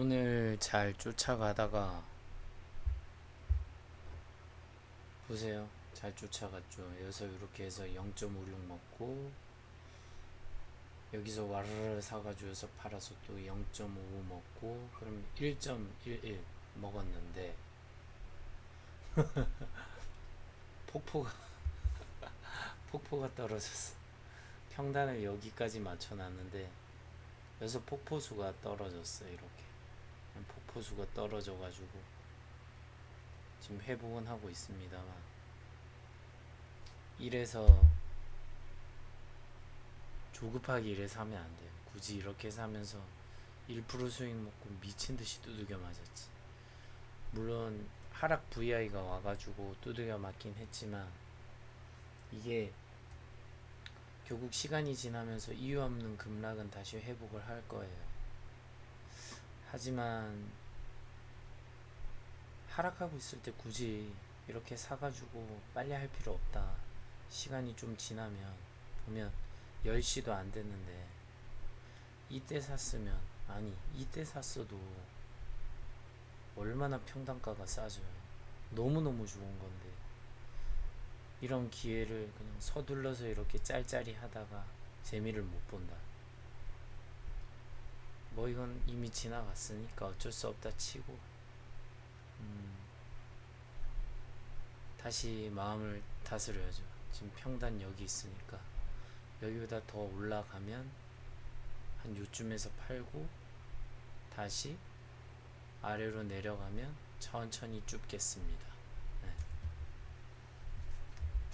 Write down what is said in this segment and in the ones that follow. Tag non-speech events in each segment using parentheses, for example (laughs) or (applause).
오늘 잘 쫓아가다가 보세요. 잘 쫓아갔죠. 여기서 이렇게 해서 0.56 먹고 여기서 와르르 사가지고 여기서 팔아서 또 0.55 먹고 그럼 1.11 먹었는데 (laughs) 폭포가 (laughs) 폭포가 떨어졌어. 평단을 여기까지 맞춰놨는데 여기서 폭포수가 떨어졌어 이렇게 폭 포수가 떨어져가지고 지금 회복은 하고 있습니다만 이래서 조급하게 이래서 하면 안 돼요 굳이 이렇게 사면서 1% 수익 먹고 미친 듯이 두들겨 맞았지 물론 하락 VI가 와가지고 두들겨 맞긴 했지만 이게 결국 시간이 지나면서 이유 없는 급락은 다시 회복을 할 거예요. 하지만 하락하고 있을 때 굳이 이렇게 사가지고 빨리 할 필요 없다. 시간이 좀 지나면 보면 10시도 안 됐는데 이때 샀으면 아니 이때 샀어도 얼마나 평단가가 싸져요. 너무너무 좋은 건데 이런 기회를 그냥 서둘러서 이렇게 짤짤이 하다가 재미를 못 본다. 뭐 이건 이미 지나갔으니까 어쩔 수 없다 치고 음, 다시 마음을 다스려야죠. 지금 평단 여기 있으니까 여기보다 더 올라가면 한 요쯤에서 팔고 다시 아래로 내려가면 천천히 줍겠습니다. 네.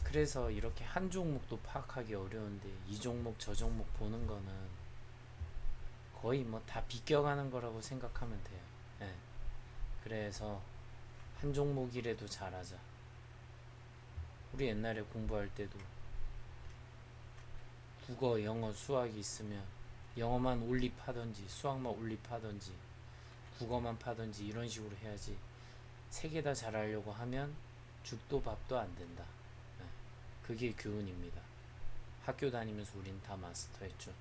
그래서 이렇게 한 종목도 파악하기 어려운데 이 종목 저 종목 보는 거는 거의 뭐 다 비껴가는 거라고 생각하면 돼요. 예. 그래서 한 종목이라도 잘하자. 우리 옛날에 공부할 때도 국어, 영어, 수학이 있으면 영어만 올립하던지 수학만 올립하던지 국어만 파던지 이런 식으로 해야지 세 개 다 잘하려고 하면 죽도 밥도 안 된다. 예. 그게 교훈입니다. 학교 다니면서 우린 다 마스터했죠.